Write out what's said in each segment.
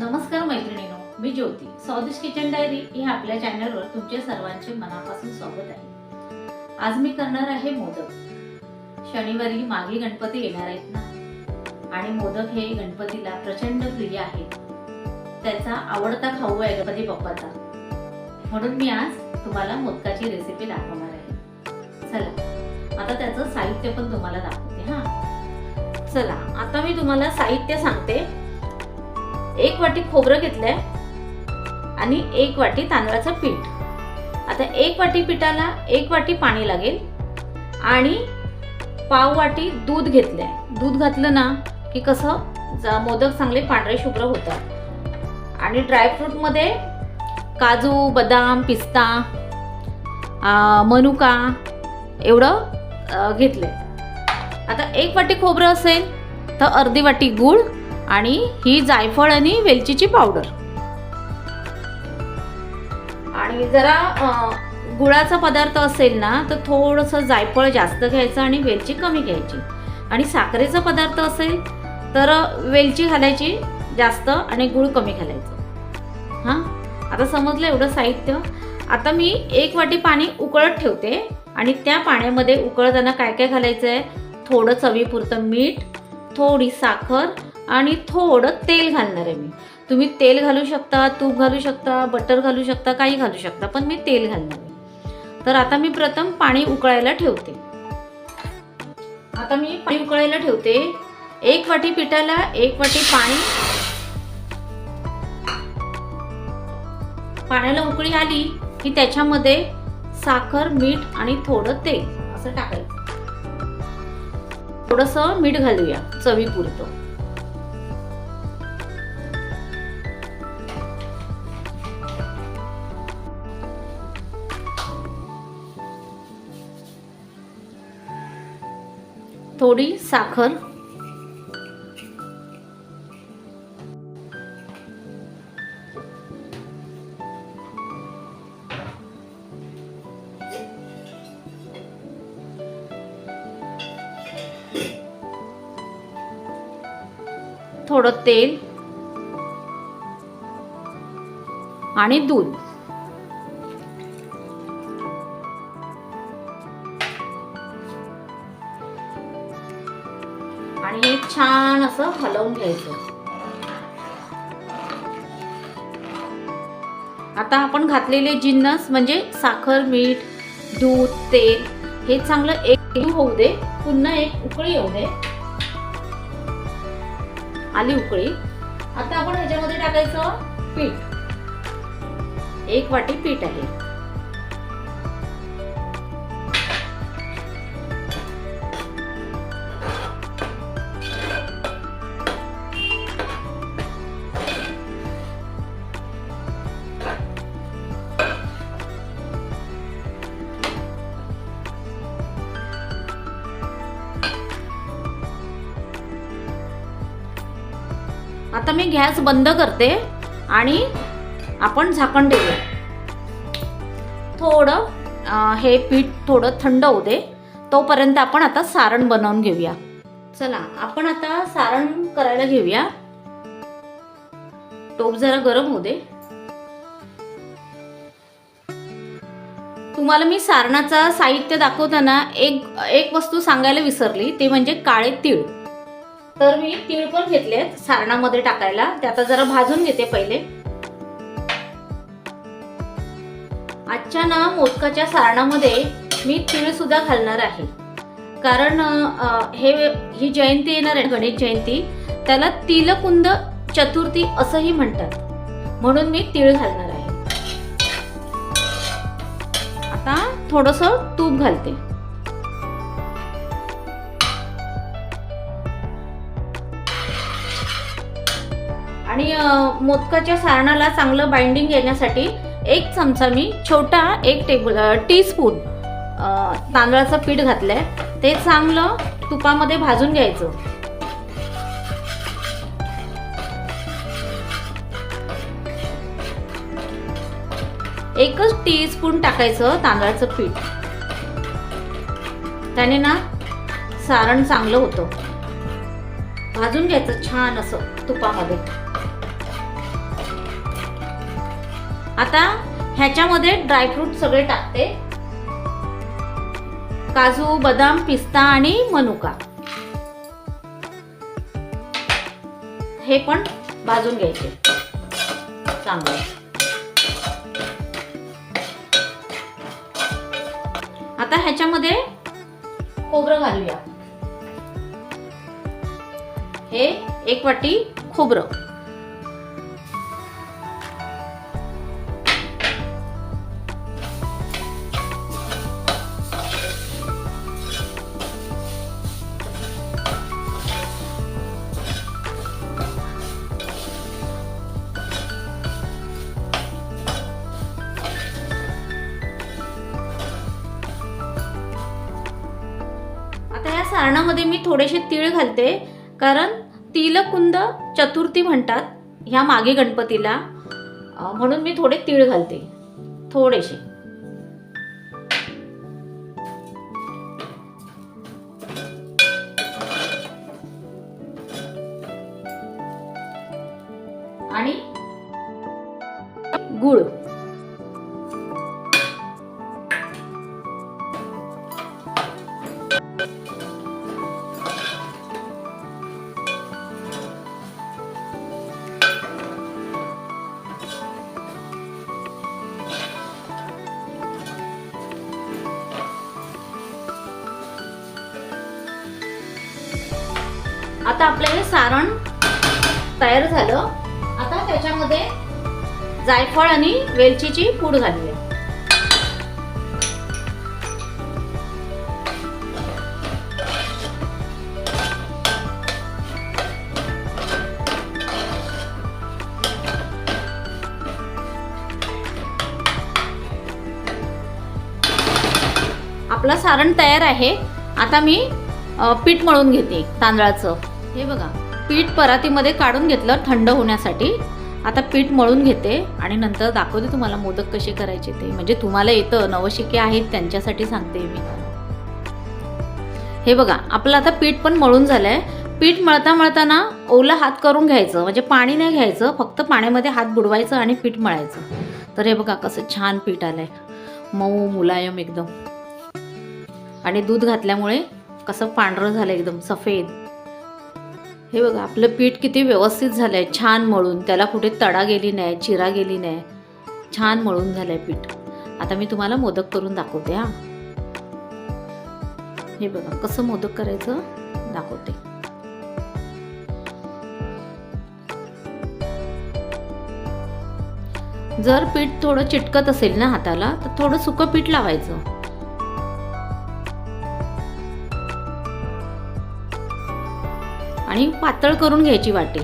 नमस्कार मैत्रिणीनो मी ज्योती. स्वादिष्ट kitchen diary या आपल्या चॅनलवर तुमचे सर्वांचे मनापासून स्वागत आहे. आज मी करणार आहे मोदक. शनिवारी मागे गणपती येणार आहेत ना? आणि मोदक हे गणपतीला प्रचंड प्रिय आहे. त्याचा आवडता खाऊ आहे गणपती बाप्पाचा. म्हणून मी आज तुम्हाला मोदकाची रेसिपी दाखवणार आहे. चला आता त्याचं साहित्य पण तुम्हाला दाखवते हा. चला आता मी तुम्हाला साहित्य सांगते. एक वाटी खोबरं घेतलंय आणि एक वाटी तांदळाचं पीठ. आता एक वाटी पिठाला एक वाटी पाणी लागेल आणि पाव वाटी दूध घेतलंय. दूध घातलं ना की कसं जा मोदक चांगले पांढरे शुभ्र होतात. आणि ड्रायफ्रूटमध्ये काजू बदाम पिस्ता मनुका एवढं घेतलं घेतलंय. आता एक वाटी खोबरं असेल तर अर्धी वाटी गूळ आणि ही जायफळ आणि वेलचीची पावडर. आणि जरा गुळाचा पदार्थ असेल ना तर थोडंसं जायफळ जास्त घ्यायचं आणि वेलची कमी घ्यायची. आणि साखरेचा पदार्थ असेल तर वेलची घालायची जास्त आणि गुळ कमी घालायचं. हां? आता समजलं एवढं साहित्य? आता मी एक वाटी पाणी उकळत ठेवते आणि त्या पाण्यामध्ये उकळताना काय काय घालायचं आहे थोडं चवीपुरतं मीठ थोडी साखर आणि थोडं तेल घालणार आहे मी. तुम्ही तेल घालू शकता तूप घालू शकता बटर घालू शकता काही घालू शकता पण मी तेल घालणार आहे. तर आता मी प्रथम पाणी उकळायला ठेवते. आता मी पाणी उकळायला ठेवते. एक वाटी पिठाला एक वाटी पाणी. पाण्याला उकळी आली की त्याच्यामध्ये साखर मीठ आणि थोडं तेल असं टाकायचं. थोडंसं मीठ घालूया चवीपुरतं. थोडी साखर. थोडं तेल. आणि दूध. छान असं हलवून घ्यायचं. आता आपण घातलेले जिन्नस म्हणजे साखर मीठ दूध तेल हे चांगलं एक होऊ दे. पुन्हा एक उकळी येऊ दे. आली उकळी. आता आपण ह्याच्यामध्ये टाकायचं पीठ. एक वाटी पीठ आहे. गॅस बंद करते आणि आपण झाकण देऊया थोडं हे पीठ थोडं थंड होऊ दे. तोपर्यंत आपण आता सारण बनवून घेऊया. चला आपण आता सारण करायला घेऊया. टोप जरा गरम होऊ दे. तुम्हाला मी सारणाचा साहित्य दाखवताना एक एक वस्तू सांगायला विसरली ते म्हणजे काळे तीळ. तर मी तीळ पण घेतलेत सारणामध्ये टाकायला. ते आता जरा भाजून घेते पहिले. आजच्या ना मोदकाच्या सारणामध्ये मी तीळ सुद्धा घालणार आहे. कारण हे ही जयंती येणार आहे गणेश जयंती. त्याला तिलकुंद चतुर्थी असंही म्हणतात. म्हणून मी तीळ घालणार आहे. आता थोडस तूप घालते. आणि मोदकाच्या सारणाला चांगलं बाइंडिंग येण्यासाठी एक चमचा मी छोटा एक टेबल टी स्पून तांदळाचं पीठ घातलंय. ते चांगलं तुपामध्ये भाजून घ्यायचं. एकच टी स्पून टाकायचं तांदळाचं पीठ. त्याने ना सारण चांगलं होतं. भाजून घ्यायचं छान असं तुपामध्ये. आता ह्याच्यामध्ये ड्रायफ्रूट सगळे टाकते. काजू बदाम पिस्ता आणि मनुका. हे पण भाजून घ्यायचे. चांगलं. आता ह्याच्यामध्ये खोबरं घालूया. हे एक वाटी खोबरं. थोडेसे तीळ घालते कारण तिलकुंद चतुर्थी म्हणतात ह्या मागे गणपतीला. म्हणून मी थोडे तीळ घालते. थोडेसे. आणि गुळ. आता आपलं हे सारण तयार झालं. आता त्याच्यामध्ये जायफळ आणि वेलचीची पूड घालूया. आपलं सारण तयार आहे. आता मी पीठ मळून घेते तांदळाचं. हे बघा पीठ परातीमध्ये काढून घेतलं थंड होण्यासाठी. आता पीठ मळून घेते आणि नंतर दाखवते तुम्हाला मोदक कसे करायचे ते. म्हणजे तुम्हाला येतं नवशिके आहेत त्यांच्यासाठी सांगते मी. हे बघा आपलं आता पीठ पण मळून झालंय. पीठ मळता मळताना ओला हात करून घ्यायचं. म्हणजे पाणी नाही घ्यायचं फक्त पाण्यामध्ये हात बुडवायचं आणि पीठ मळायचं. तर हे बघा कसं छान पीठ आलंय. मऊ मुलायम एकदम. आणि दूध घातल्यामुळे कसं पांढरं झालं एकदम सफेद. हे बघा आपलं पीठ किती व्यवस्थित झालं आहे छान मळून. त्याला कुठे तडा गेली नाही चिरा गेली नाही. छान मळून झालं आहे पीठ. आता मी तुम्हाला मोदक करून दाखवते हा. हे बघा कसं मोदक करायचं? दाखवते. जर पीठ थोडं चिटकत असेल ना हाताला तर थोडं सुकं पीठ लावायचं. आणि पातळ करून घ्यायची वाटी.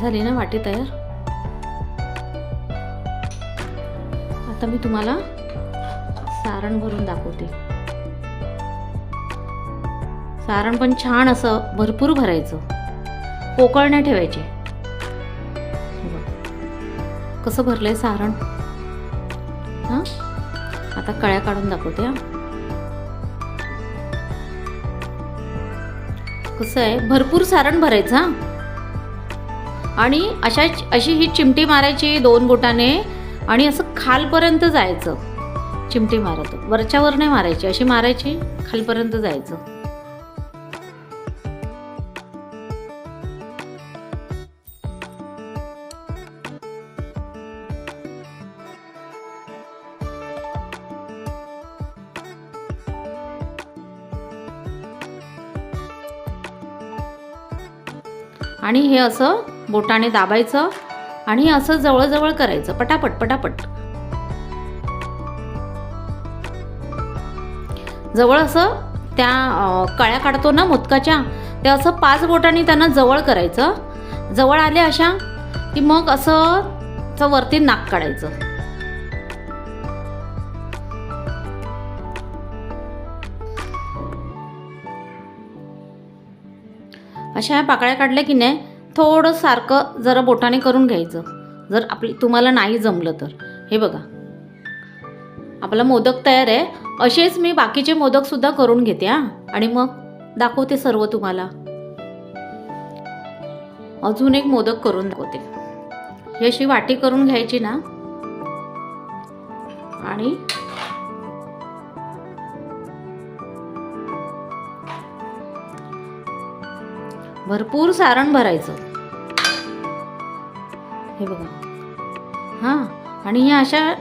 झाली ना वाटी तयार? आता मी तुम्हाला सारण भरून दाखवते. सारण पण छान असं भरपूर भरायचं. पोकळ नाही ठेवायचे. कसं भरलंय सारण? हां? आता कळ्या काढून दाखवते हा. कसं आहे? भरपूर सारण भरायचं हां. आणि अशा अशी ही चिमटी मारायची दोन बोटाने आणि असं खालपर्यंत जायचं. चिमटी मारत वरच्यावर नाही मारायची अशी मारायची खालपर्यंत जायचं. आणि हे असं बोटाने दाबायचं आणि असं जवळजवळ करायचं. पटापट पटापट. जवळ असं त्या कळ्या काढतो ना मोदकाच्या ते असं पाच बोटांनी त्यांना जवळ करायचं. जवळ आले अशा की मग असं वरती नाक काढायचं. अशा ह्या पाकळ्या काढल्या की नाही थोडं सारखं जरा बोटाने करून घ्यायचं. जर आपली तुम्हाला नाही जमलं तर. हे बघा. आपला मोदक तयार आहे. असेच मी बाकीचे मोदकसुद्धा करून घेते हां. आणि मग दाखवते सर्व तुम्हाला. अजून एक मोदक करून दाखवते. ही अशी वाटी करून घ्यायची ना. आणि भरपूर सारण भरायचं. हे बघा. हां. आणि ह्या अशा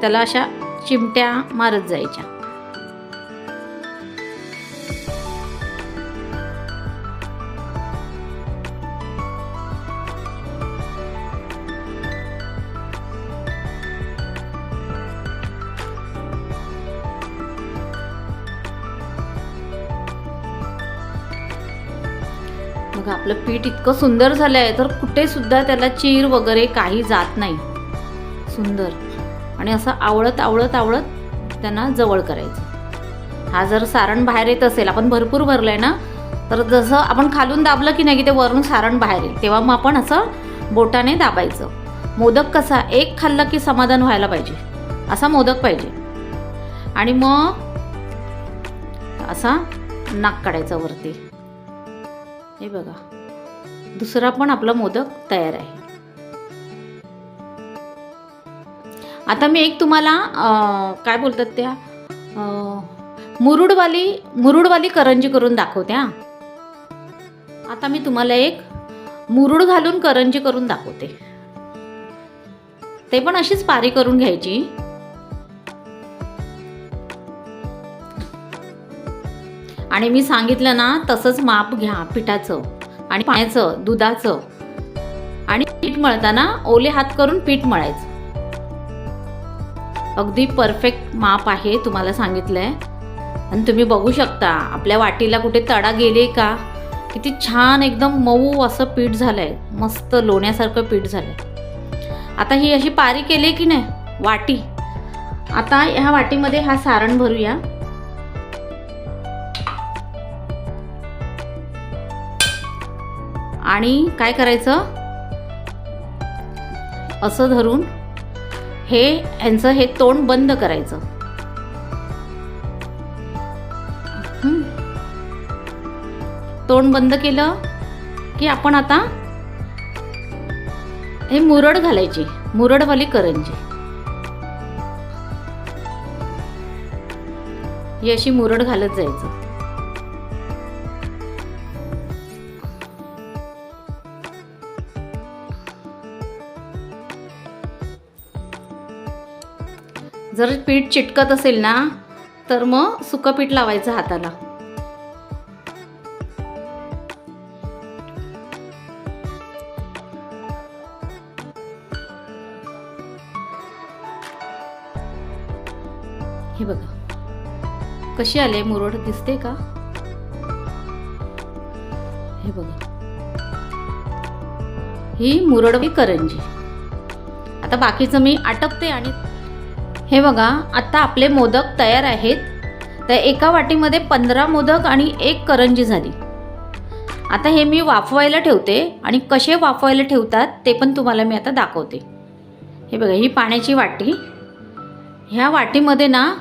त्याला अशा चिमट्या मारत जायच्या. बघा आपलं पीठ इतकं सुंदर झालं आहे तर कुठे सुद्धा त्याला चीर वगैरे काही जात नाही. सुंदर. आणि असं आवळत आवळत आवळत त्यांना जवळ करायचं. हा जर सारण बाहेर येत असेल आपण भरपूर भरलं आहे ना तर जसं आपण खालून दाबलं की नाही की ते वरून सारण बाहेर येईल तेव्हा मग आपण असं बोटाने दाबायचं. मोदक कसा एक खाल्लं की समाधान व्हायला पाहिजे. असा मोदक पाहिजे. आणि मग असा नाक काढायचा वरती. हे बघा. दुसरा पण आपला मोदक तयार आहे. आता मी एक तुम्हाला काय बोलतात त्या? मुरुडवाली मुरुडवाली करंजी करून दाखवते हां. आता मी तुम्हाला एक मुरुड घालून करंजी करून दाखवते. ते पण अशीच पारी करून घ्यायची. आणि मी सांगितलं ना तसंच माप घ्या पिठाचं आणि पाण्याचं दुधाचं. आणि पीठ मळताना ओले हात करून पीठ मळायचं. अगदी परफेक्ट माप आहे तुम्हाला सांगितलंय. आणि तुम्ही बघू शकता आपल्या वाटीला कुठे तडा गेले का? किती छान एकदम मऊ असं पीठ झालंय. मस्त लोण्यासारखं पीठ झालंय. आता ही अशी पारी केली की नाही? वाटी. आता ह्या वाटीमध्ये हा सारण भरूया. आणि काय करायचं? असं धरून हे ह्यांचं हे तोंड बंद करायचं. तोंड बंद केलं की आपण आता हे मुरड घालायची मुरडवाली करंजी. ही अशी मुरड घालत जायचं. जर पीठ चिटकत असेल ना तर मग सुकं पीठ लावायचं हाताला. हे बघा. कशी आले मुरड? दिसते का? हे बघा. ही मुरडवी करंजी. आता बाकीचं मी आटपते आणि हे बघा आता आपले मोदक तयार आहेत. तर एका वाटीमध्ये पंधरा मोदक आणि एक करंजी झाली. आता हे मी वाफवायला ठेवते आणि कसे वाफवायला ठेवतात ते पण तुम्हाला मी आता दाखवते. हे बघा ही पाण्याची वाटी. ह्या वाटीमध्ये ना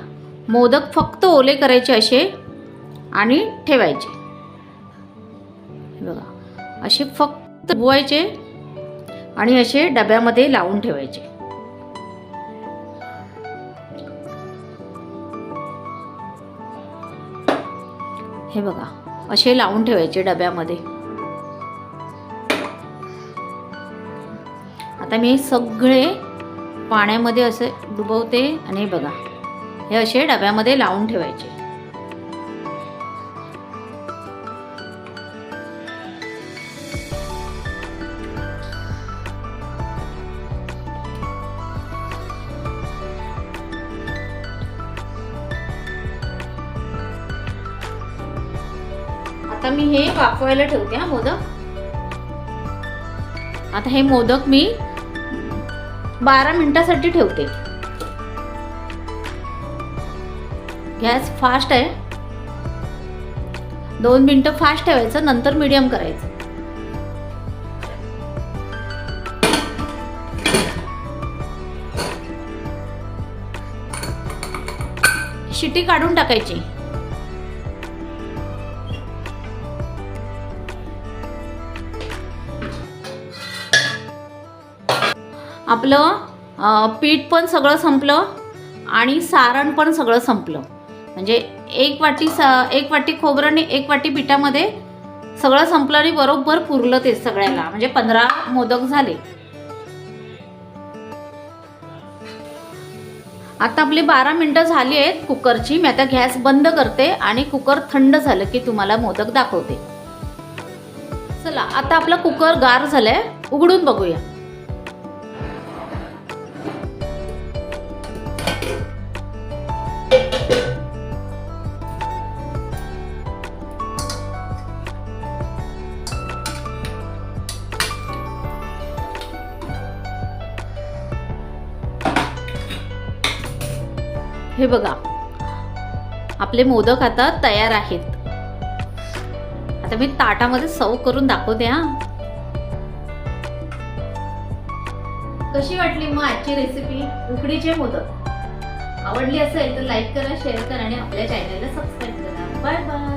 मोदक फक्त ओले करायचे असे आणि ठेवायचे. हे बघा असे फक्त धुवायचे आणि असे डब्यामध्ये लावून ठेवायचे. हे बघा असे लावून ठेवायचे डब्यामध्ये. आता मी सगळे पाण्यामध्ये असे डुबवते आणि बघा हे असे डब्यामध्ये लावून ठेवायचे. आता मी हे वाफवायला ठेवते हा मोदक. आता हे मोदक मी बारा मिनिटासाठी ठेवते. गॅस फास्ट आहे. दोन मिनटं फास्ट ठेवायचं नंतर मीडियम करायचं. शिटी काढून टाकायची. आपलं पीठ पण सगळं संपलं आणि सारण पण सगळं संपलं. म्हणजे एक वाटी सा एक वाटी खोबरं आणि एक वाटी पिठामध्ये सगळं संपलं आणि बरोबर पुरलं ते सगळ्याला. म्हणजे पंधरा मोदक झाले. आता आपली बारा मिनटं झाली आहेत कुकरची. मी आता गॅस बंद करते आणि कुकर थंड झालं की तुम्हाला मोदक दाखवते. चला आता आपला कुकर गार झालाय. उघडून बघूया. हे बघा. आपले मोदक आता तयार आहेत. आता मी ताटामध्ये सव करून दाखवते हा. कशी वाटली मग आजची रेसिपी उकडीचे मोदक. आवडली असेल तर लाईक करा शेअर करा आणि आपल्या चॅनलला सबस्क्राईब करा. Bye bye